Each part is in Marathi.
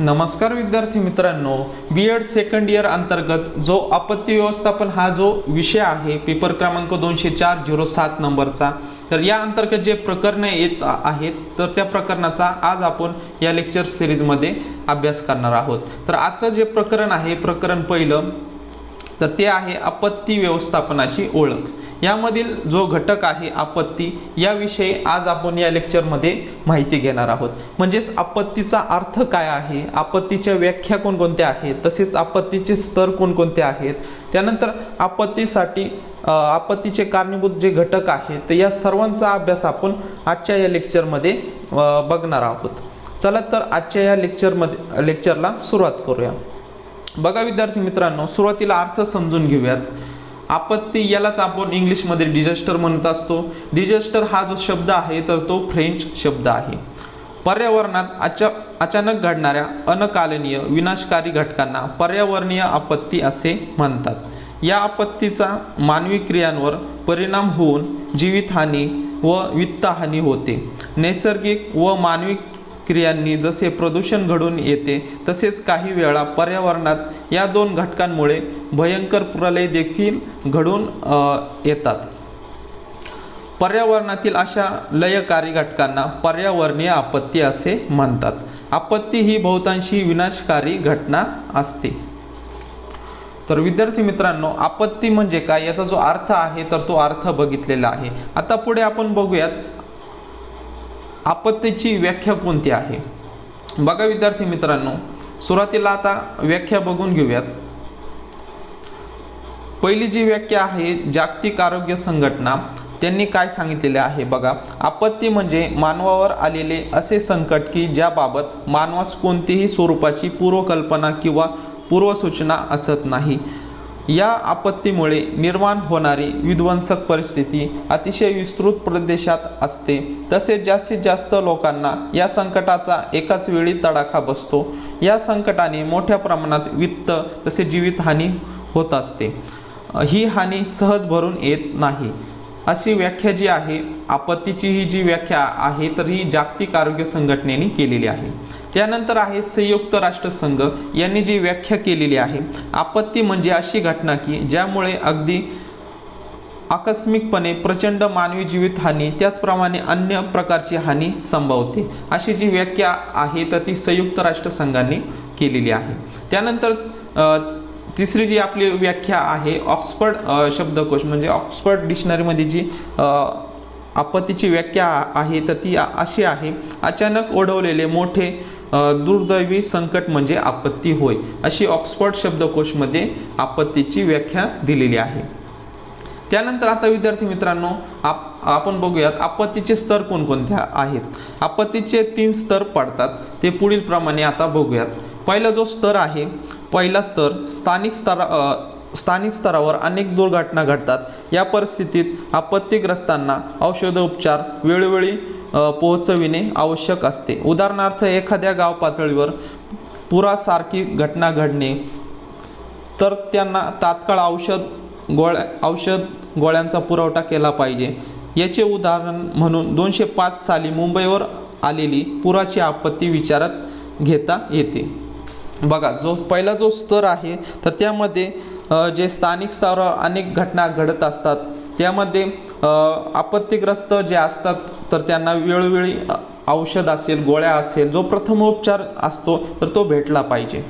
नमस्कार विद्यार्थी मित्रांनो बी एड सेकंड इयर अंतर्गत जो आपत्ती व्यवस्थापन हा जो विषय आहे पेपर क्रमांक दोनशे चार झिरो सात नंबरचा तर या अंतर्गत जे प्रकरण येत आहेत तर त्या प्रकरणाचा आज आपण या लेक्चर सिरीजमध्ये अभ्यास करणार आहोत. तर आजचं जे प्रकरण आहे प्रकरण पहिलं तर ते आहे आपत्ती व्यवस्थापनाची ओळख. यामधील जो घटक आहे आपत्ती याविषयी आज आपण या लेक्चरमध्ये माहिती घेणार आहोत. म्हणजेच आपत्तीचा अर्थ काय आहे? आपत्तीच्या व्याख्या कोणकोणत्या आहेत? तसेच आपत्तीचे स्तर कोणकोणते आहेत? त्यानंतर आपत्तीसाठी आपत्तीचे कारणीभूत जे घटक आहेत तर या सर्वांचा अभ्यास आपण आजच्या या लेक्चरमध्ये बघणार आहोत. चला तर आजच्या या लेक्चरमध्ये लेक्चरला सुरुवात करूया. बघा विद्यार्थी मित्रांनो सुरुवातीला अर्थ समजून घेऊयात. आपत्ती यालाच आपण इंग्लिशमध्ये डिझास्टर म्हणत असतो. डिझास्टर हा जो शब्द आहे तर तो फ्रेंच शब्द आहे. पर्यावरणात अचा अचानक घडणाऱ्या अनकालनीय विनाशकारी घटकांना पर्यावरणीय आपत्ती असे म्हणतात. या आपत्तीचा मानवी क्रियांवर परिणाम होऊन जीवितहानी व वित्तहानी होते. नैसर्गिक व मानवी क्रियांनी जसे प्रदूषण घडून येते तसेच काही वेळा पर्यावरणात या दोन घटकांमुळे भयंकर प्रलय देखील घडून येतात. पर्यावरणातील अशा लयकारी घटकांना पर्यावरणीय आपत्ती असे म्हणतात. आपत्ती ही बहुतांशी विनाशकारी घटना असते. तर विद्यार्थी मित्रांनो आपत्ती म्हणजे काय? याचा जो अर्थ आहे तर तो अर्थ बघितलेला आहे. आता पुढे आपण बघूयात आपत्तीची व्याख्या कोणती आहे? बघा विद्यार्थी मित्रांनो सुरुवातीला आता व्याख्या बघून घेऊयात. पहिली जी व्याख्या आहे जागतिक आरोग्य संघटना त्यांनी काय सांगितलेले आहे? बघा आपत्ती म्हणजे मानवावर आलेले असे संकट की ज्याबाबत मानवास कोणतीही स्वरूपाची पूर्वकल्पना किंवा पूर्वसूचना असत नाही. या आपत्तीमुळे निर्माण होणारी विध्वंसक परिस्थिती अतिशय विस्तृत प्रदेशात असते. तसेच जास्तीत जास्त लोकांना या संकटाचा एकाच वेळी तडाखा बसतो. या संकटाने मोठ्या प्रमाणात वित्त तसे जीवितहानी होत असते. ही हानी सहज भरून येत नाही. अशी व्याख्या जी आहे आपत्तीची ही जी व्याख्या आहे तर ही जागतिक आरोग्य संघटनेने केलेली आहे. त्यानंतर आहे संयुक्त राष्ट्रसंघ. यांनी जी व्याख्या केलेली आहे आपत्ती म्हणजे अशी घटना की ज्यामुळे अगदी आकस्मिकपणे प्रचंड मानवी जीवितहानी त्याचप्रमाणे अन्य प्रकारची हानी संभवते. अशी जी व्याख्या आहे तर ती संयुक्त राष्ट्रसंघाने केलेली आहे. त्यानंतर तिसरी जी आपली व्याख्या आहे ऑक्सफर्ड शब्दकोश म्हणजे ऑक्सफर्ड डिक्शनरीमध्ये जी आपत्तीची व्याख्या आहे तर ती अशी आहे. अचानक ओढवलेले मोठे दुर्दैवी संकट म्हणजे आपत्ती होय अशी ऑक्सफर्ड शब्दकोशमध्ये आपत्तीची व्याख्या दिलेली आहे. त्यानंतर आता विद्यार्थी मित्रांनो आप आपण बघूयात आपत्तीचे स्तर कोणकोणत्या आहेत. आपत्तीचे तीन स्तर पडतात ते पुढील प्रमाणे आता बघूयात. पहिला जो स्तर आहे पहिला स्तर स्थानिक स्तरा स्थानिक स्तरावर अनेक दुर्घटना घडतात. या परिस्थितीत आपत्तीग्रस्तांना औषधोपचार वेळोवेळी पोहोचविणे आवश्यक असते. उदाहरणार्थ एखाद्या गाव पातळीवर पुरासारखी घटना घडणे तर त्यांना तात्काळ औषध गोळ्या औषध गोळ्यांचा पुरवठा केला पाहिजे. याचे उदाहरण म्हणून दोनशे पाच साली मुंबईवर आलेली पुराची आपत्ती विचारात घेता येते. बघा जो पहिला जो स्तर आहे तर त्यामध्ये जे स्थानिक स्तरावर अनेक घटना घडत असतात. त्यामध्ये आपत्तीग्रस्त जे असतात तर त्यांना वेळोवेळी औषध असेल गोळ्या असेल जो प्रथमोपचार असतो तर तो भेटला पाहिजे.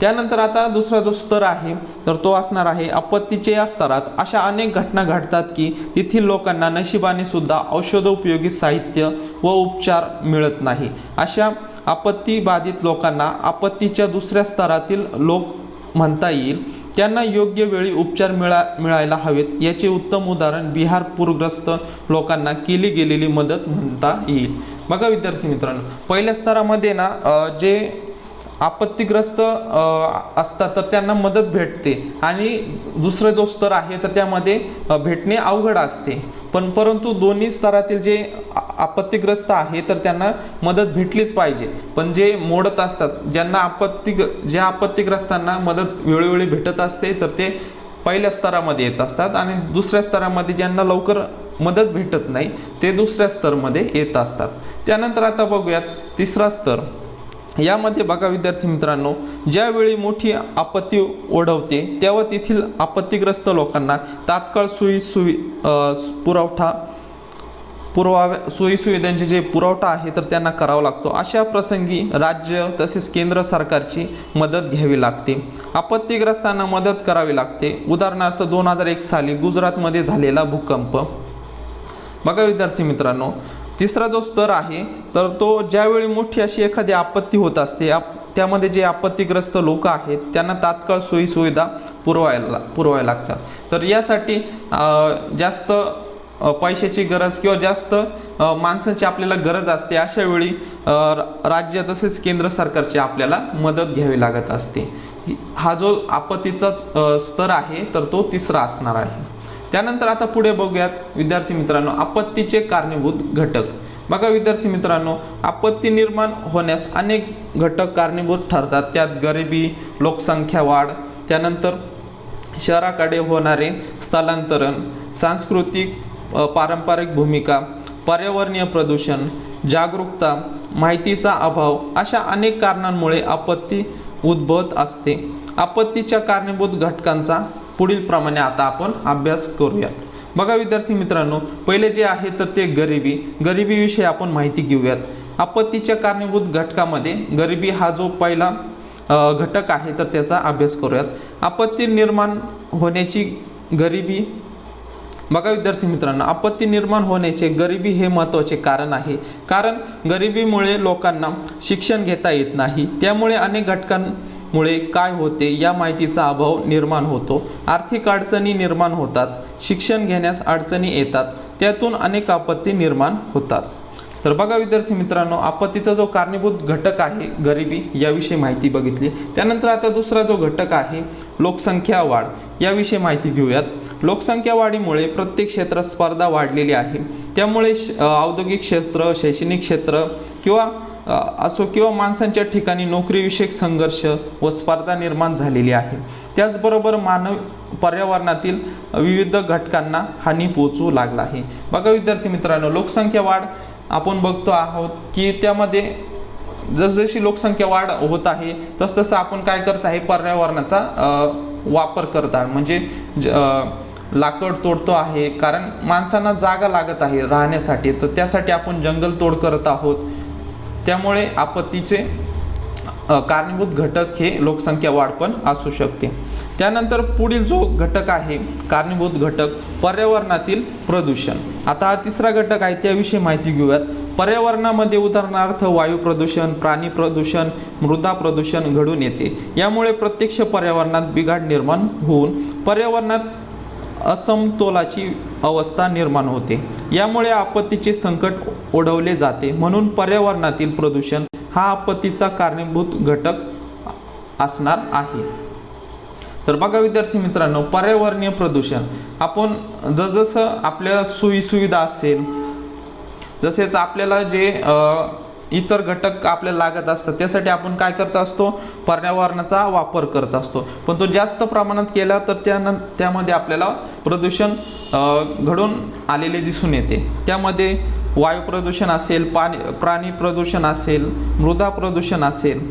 त्यानंतर आता दुसरा जो स्तर आहे तर तो असणार आहे आपत्तीच्या या स्तरात. अशा अनेक घटना घडतात की तेथील लोकांना नशिबाने सुद्धा औषधोपयोगी साहित्य व उपचार मिळत नाही. अशा आपत्ती बाधित लोकांना आपत्तीच्या दुसऱ्या स्तरातील लोक म्हणता येईल. त्यांना योग्य वेळी उपचार मिळा मिळायला हवेत याचे उत्तम उदाहरण बिहार पूरग्रस्त लोकांना केली गेलेली मदत म्हणता येईल. बघा विद्यार्थी मित्रांनो पहिल्या स्तरामध्ये ना जे आपत्तीग्रस्त असतात तर त्यांना मदत भेटते. आणि दुसरा जो स्तर आहे तर त्यामध्ये भेटणे अवघड असते. पण परंतु दोन्ही स्तरातील जे आपत्तीग्रस्त आहे तर त्यांना मदत भेटलीच पाहिजे. पण जे मोडत असतात ज्यांना आपत्ती ज्या आपत्तीग्रस्तांना मदत वेळोवेळी भेटत असते तर ते पहिल्या स्तरामध्ये येत असतात आणि दुसऱ्या स्तरामध्ये ज्यांना लवकर मदत भेटत नाही ते दुसऱ्या स्तरमध्ये येत असतात. त्यानंतर आता बघूयात तिसरा स्तर. यामध्ये बघा विद्यार्थी मित्रांनो ज्यावेळी मोठी आपत्ती ओढवते तेव्हा तेथील आपत्तीग्रस्त लोकांना तात्काळ सुई सुवि पुरवठा पुरवाव्या सोयीसुविधांचे जे पुरवठा आहे तर त्यांना करावा लागतो. अशा प्रसंगी राज्य तसेच केंद्र सरकारची मदत घ्यावी लागते. आपत्तीग्रस्तांना मदत करावी लागते. उदाहरणार्थ दोन हजार एक साली गुजरातमध्ये झालेला भूकंप. बघा विद्यार्थी मित्रांनो तिसरा जो स्तर आहे तर तो ज्यावेळी मोठी अशी एखादी आपत्ती होत असते आप त्यामध्ये जे आपत्तीग्रस्त लोक आहेत त्यांना तात्काळ सोयीसुविधा पुरवायला पुरवायला लागतात. तर यासाठी जास्त पैशाची गरज किंवा जास्त माणसांची माणसाची आपल्याला गरज असते अशा वेळी राज्य तसेच केंद्र सरकारची आपल्याला मदत घ्यावी लागत असते. हा जो आपत्तीचा स्तर आहे तर तो तिसरा असणार आहे. त्यानंतर आता पुढे बघूयात विद्यार्थी मित्रांनो आपत्तीचे कारणीभूत घटक. बघा विद्यार्थी मित्रांनो आपत्ती निर्माण होण्यास अनेक घटक कारणीभूत ठरतात. त्यात गरिबी लोकसंख्या वाढ त्यानंतर शहराकडे होणारे स्थलांतरण सांस्कृतिक पारंपरिक भूमिका पर्यावरणीय प्रदूषण जागरूकता माहितीचा अभाव अशा अनेक कारणांमुळे आपत्ती उद्भवत असते. आपत्तीच्या कारणीभूत घटकांचा पुढील प्रमाणे आता आपण अभ्यास करूयात. बघा विद्यार्थी मित्रांनो पहिले जे आहे तर ते गरिबी गरिबीविषयी आपण माहिती घेऊयात. आपत्तीच्या कारणीभूत घटकामध्ये गरिबी हा जो पहिला घटक आहे तर त्याचा अभ्यास करूयात. आपत्ती निर्माण होण्याची गरिबी बघा विद्यार्थी मित्रांनो आपत्ती निर्माण होण्याचे गरिबी हे महत्त्वाचे कारण आहे. कारण गरिबीमुळे लोकांना शिक्षण घेता येत नाही. त्यामुळे अनेक घटकांमुळे काय होते या माहितीचा अभाव निर्माण होतो. आर्थिक अडचणी निर्माण होतात. शिक्षण घेण्यास अडचणी येतात. त्यातून अनेक आपत्ती निर्माण होतात. तर बघा विद्यार्थी मित्रांनो आपत्तीचा जो कारणीभूत घटक आहे गरिबी याविषयी माहिती बघितली. त्यानंतर आता दुसरा जो घटक आहे लोकसंख्या वाढ याविषयी माहिती घेऊयात. लोकसंख्या वाढीमुळे प्रत्येक क्षेत्रात स्पर्धा वाढलेली आहे. त्यामुळे श- औद्योगिक क्षेत्र शैक्षणिक क्षेत्र किंवा असो किंवा माणसांच्या ठिकाणी नोकरीविषयक संघर्ष व स्पर्धा निर्माण झालेली आहे. त्याचबरोबर मानव पर्यावरणातील विविध घटकांना हानी पोचू लागला आहे. बघा विद्यार्थी मित्रांनो लोकसंख्या वाढ आपण बघतो आहोत की त्यामध्ये जसजशी लोकसंख्या वाढ होत आहे तसतसं आपण काय करत आहे पर्यावरणाचा वापर करत आहे. म्हणजे ज- लाकड तोडतो आहे. कारण माणसांना जागा लागत आहे राहण्यासाठी. तर त्यासाठी आपण जंगल तोड करत आहोत. त्यामुळे आपत्तीचे कारणीभूत घटक हे लोकसंख्या वाढ पण असू शकते. त्यानंतर पुढील जो घटक आहे कारणीभूत घटक पर्यावरणातील प्रदूषण. आता हा तिसरा घटक आहे त्याविषयी माहिती घेऊयात. पर्यावरणामध्ये उदाहरणार्थ वायू प्रदूषण प्राणी प्रदूषण मृदा प्रदूषण घडून येते. यामुळे प्रत्यक्ष पर्यावरणात बिघाड निर्माण होऊन पर्यावरणात असमतोलाची अवस्था निर्माण होते. यामुळे आपत्तीचे संकट ओढवले जाते. म्हणून पर्यावरणातील प्रदूषण हा आपत्तीचा कारणीभूत घटक असणार आहे. तर बघा विद्यार्थी मित्रांनो पर्यावरणीय प्रदूषण. आपण जसजसं आपल्या सोयीसुविधा असेल जसेच आपल्याला जे इतर घटक आपल्याला लागत असतात त्यासाठी आपण काय करत असतो? पर्यावरणाचा वापर करत असतो. पण तो जास्त प्रमाणात केला तर त्यानं त्यामध्ये आपल्याला प्रदूषण घडून आलेले दिसून येते. त्यामध्ये वायू प्रदूषण असेल पाणी प्राणी प्रदूषण असेल मृदा प्रदूषण असेल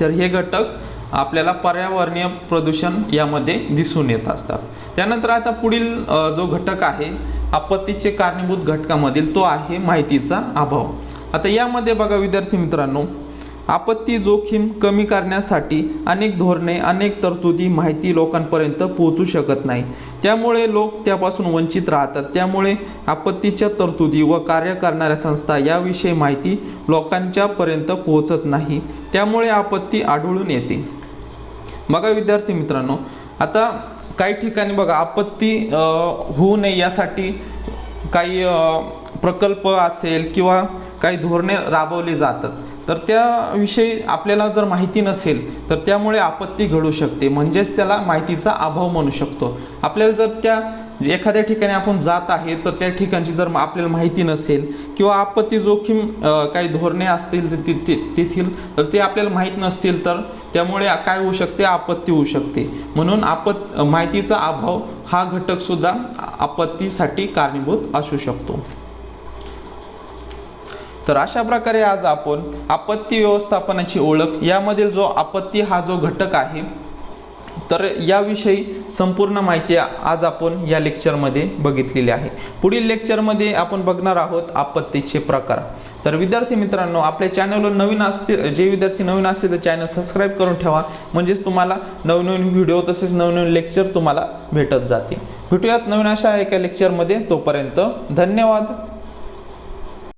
तर हे घटक आपल्याला पर्यावरणीय प्रदूषण यामध्ये दिसून येत असतात. त्यानंतर आता पुढील जो घटक आहे आपत्तीचे कारणीभूत घटकामधील तो आहे माहितीचा अभाव. आता यामध्ये बघा विद्यार्थी मित्रांनो आपत्ती जोखीम कमी करण्यासाठी अनेक धोरणे अनेक तरतुदी माहिती लोकांपर्यंत पोहोचू शकत नाही. त्यामुळे लोक त्यापासून वंचित राहतात. त्यामुळे आपत्तीच्या तरतुदी व कार्य करणाऱ्या संस्था याविषयी माहिती लोकांच्यापर्यंत पोहोचत नाही. त्यामुळे आपत्ती आढळून येते. बघा विद्यार्थी मित्रांनो आता काही ठिकाणी बघा आपत्ती होऊ नये यासाठी काही प्रकल्प असेल किंवा काही धोरणे राबवली जातात. तर त्याविषयी आपल्याला जर माहिती नसेल तर त्यामुळे आपत्ती घडू शकते. म्हणजेच त्याला माहितीचा अभाव म्हणू शकतो. आपल्याला जर त्या म्हणजे एखाद्या ठिकाणी आपण जात आहे तर त्या ठिकाणची जर आपल्याला माहिती नसेल किंवा आपत्ती जोखीम काही धोरणे असतील तेथील तर ते आपल्याला माहीत नसतील तर त्यामुळे काय होऊ शकते? आपत्ती होऊ शकते. म्हणून आपत माहितीचा अभाव हा घटक सुद्धा आपत्तीसाठी कारणीभूत असू शकतो. तर अशा प्रकारे आज आपण आपत्ती व्यवस्थापनाची ओळख यामधील जो आपत्ती हा जो घटक आहे तर याविषयी संपूर्ण माहिती आज आपण या लेक्चरमध्ये बघितलेली आहे. पुढील लेक्चरमध्ये आपण बघणार आहोत आपत्तीचे प्रकार. तर विद्यार्थी मित्रांनो आपल्या चॅनलवर नवीन असतील जे विद्यार्थी नवीन असतील तर चॅनल सबस्क्राईब करून ठेवा. म्हणजेच तुम्हाला नवनवीन व्हिडिओ तसेच नवनवीन लेक्चर तुम्हाला भेटत जातील. भेटूयात नवीन अशा एका लेक्चरमध्ये. तोपर्यंत धन्यवाद.